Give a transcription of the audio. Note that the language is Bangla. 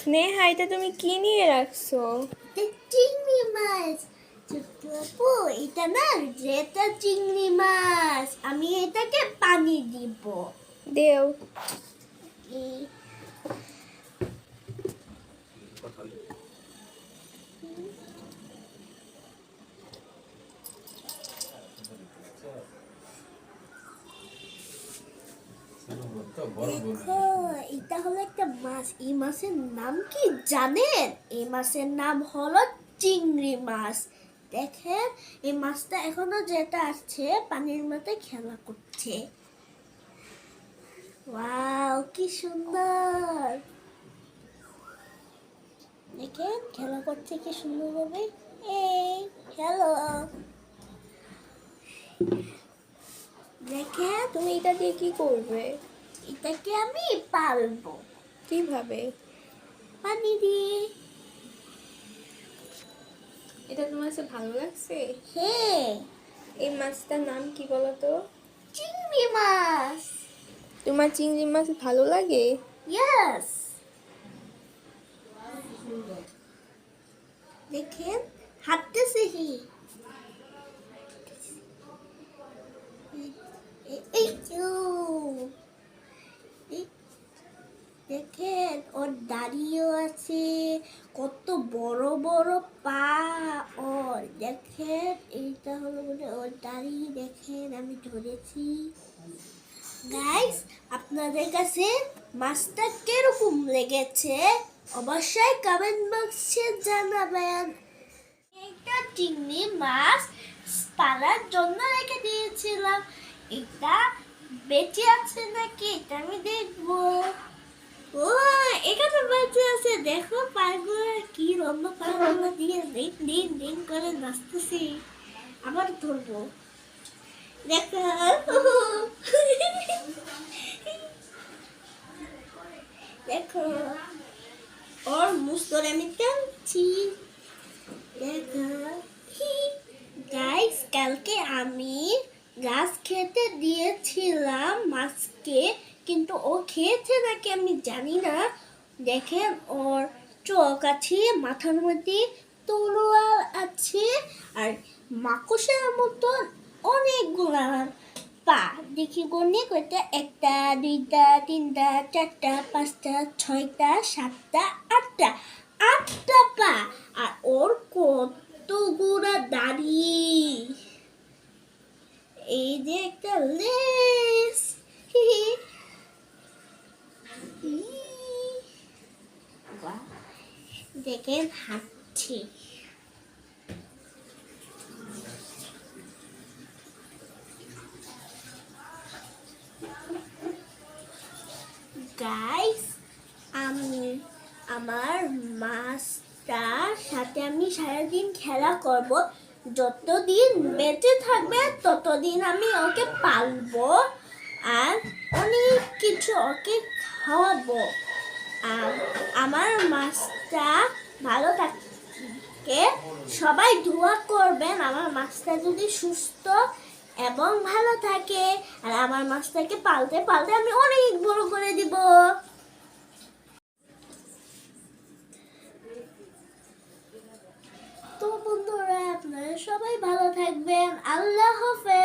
স্নেহা এটা তুমি কি নিয়ে রাখছো? চিংড়ি মাছ। ছোট্ট আপু এটা না যেটা চিংড়ি মাছ। আমি এটাকে পানি দিব। দেও এই দেখো এটা হলো একটা মাছ এই মাছের নাম কি জানেন? এই মাছের নাম হলো চিংড়ি মাছ। দেখেন এই মাছটা এখনও যেটা আছে পানির মধ্যে খেলা করছে। ওয়াও কি সুন্দর! দেখেন খেলা করছে কি সুন্দর ভাবে এই হ্যালো দেখে তুমি এটা দিয়ে কি করবে? এটাকে আমি পালবো। কীভাবে? পানি দিয়ে। এটা তোমার কাছে ভালো লাগছে? হ্যাঁ। এই মাছটার নাম কি বলো তো চিংড়ি মাছ। তোমার চিংড়ি মাছ ভালো লাগে? ইয়েস দেখেন হাঁটতেছে হি এই- এই তো। এই- দেখেন, ওর দাঁড়িয়েও আছে। কত বড় বড় পা ওর। দেখেন, এইটা হলো মানে ওর দাঁড়িয়ে দেখেন, আমি ধরেছি। গাইস আপনাদের কাছে মাছটা কীরকম লেগেছে? অবশ্যই কমেন্ট বক্সে জানাবেন। একটা চিংড়ি মাছ পালার জন্য রেখে দিয়েছিলাম। এটা বেঁচে আছে নাকি? এটা আমি দেখব। ও, এখানে বাচ্চা আছে, দেখো পাগুলো, কি লম্বা পাগুলো দিয়ে দিন দিন দিন করে নাচতেছি। আবার ধরবো। দেখো। দেখো। ওর মুস্তর আমি টানছি দেখো গাইস কালকে আমি গাছ খেতে দিয়েছিলাম মাছকে কিন্তু ও খেয়েছে নাকি আমি জানি না। দেখেন, ওর চোখ আছে, মাথার মধ্যে তলোয়ার আছে, আর মাকড়সার মতন অনেকগুলা পা, দেখি গণে কয়টা, একটা, দুইটা, তিনটা, চারটা, পাঁচটা, ছয়টা, সাতটা, আটটা আটটা পা, আর ওর কতগুলা দাড়ি। এই যে একটা লেস দেখেন হাঁটছে। গাইস আমি, আমার মাছটার সাথে আমি সারাদিন খেলা করব। যতদিন বেঁচে থাকবে, ততদিন আমি ওকে পালবো আর অনেক কিছু ওকে খাওয়াবো। আর আমার মাছটা ভালো থাকে। সবাই দোয়া করবেন, আমার মাছটা যদি সুস্থ এবং ভালো থাকে, আর আমার মাছটাকে পালতে পালতে আমি অনেক বড় করে দিব। তো বন্ধুরা, আপনারা সবাই ভালো থাকবেন। আল্লাহ হাফেজ।